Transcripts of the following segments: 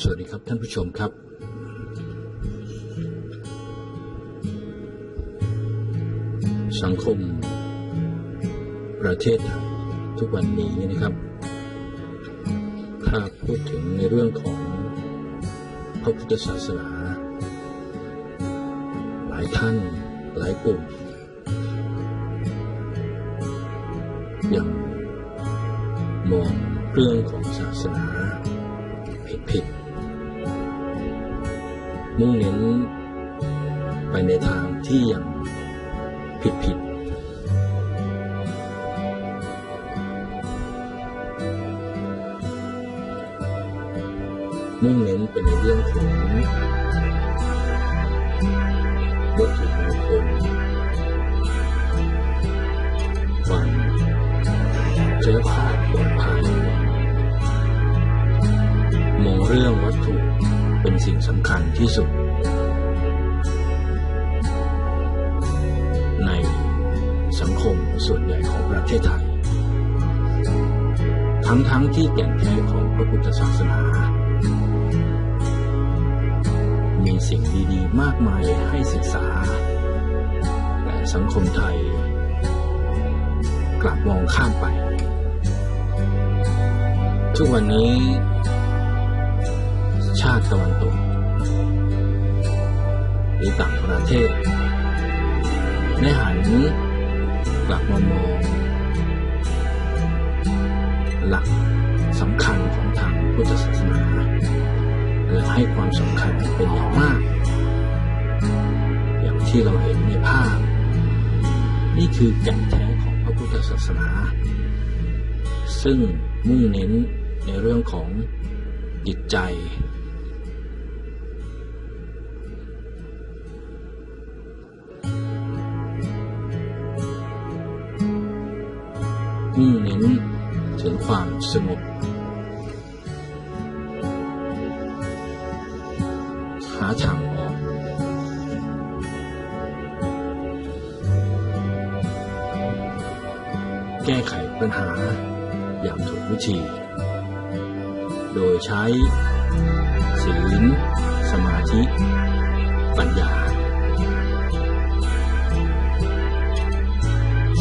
สวัสดีครับท่านผู้ชมครับ สังคม ประเทศไทยทุกวันนี้นะครับ ถ้าพูดถึงในเรื่องของพระพุทธศาสนา หลายท่านหลายกลุ่มยังมองเรื่องของศาสนาผิดผิดๆ มุ่งเน้นไปในทางที่ยังผิดผิดมุ่งเน้นไปในเรื่องของวัตถุมงคลความเจ้าคาดปลอดภัยมองเรื่องวัตถุ เป็นสิ่งสำคัญที่สุด ในสังคมส่วนใหญ่ของประเทศไทย ทั้งๆทที่แก่นแท้ของพระพุทธศาสนา มีสิ่งดีๆ มากมายให้ศึกษา แต่สังคมไทย กลับมองข้ามไป ทุกวันนี้ ชาติตะวันตกหรือต่างประเทศได้หันกลับมามองหลักสำคัญของทางพุทธศาสนา และให้ความสำคัญเป็นอย่างมาก อย่างที่เราเห็นในภาพ นี่คือแก่นแท้ของพระพุทธศาสนา ซึ่งมุ่งเน้นในเรื่องของจิตใจ มุ่งเน้นถึงความสงบหาทางออก แก้ไขปัญหาอย่างถูกวิธี โดยใช้ศีลสมาธิ ปัญญา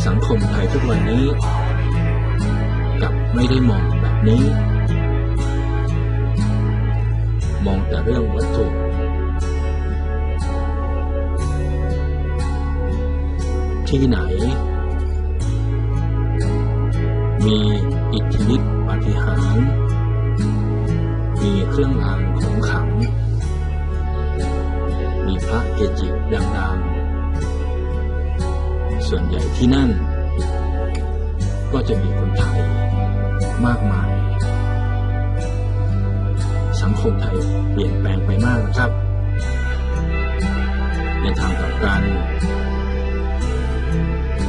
สังคมไทยทุกวันนี้ ไม่ได้มองแบบนี้ มองแต่เรื่องวัตถุที่ไหน มีอิทธิฤทธิปฏิหาร มีเครื่องรางของขลัง มีพระเกจิดังๆ ส่วนใหญ่ที่นั่น ก็จะมีคนไทย มากมาย สังคมไทยเปลี่ยนแปลงไปมากนะครับ ในทางกลับกัน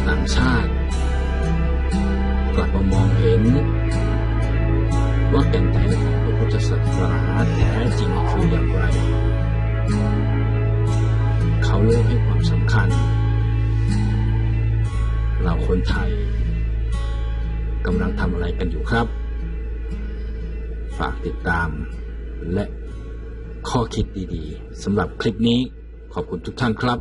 ต่างชาติกลับมามองเห็น ว่าแก่นแท้ของพระพุทธศาสนาแท้จริงคืออย่างไร เขาเลือกให้ความสำคัญ เราคนไทยำลังทำอะไรกันอยู่ครับ ฝากติดตามและข้อคิดดีๆสำหรับคลิปนี้ขอบคุณทุกท่านครับ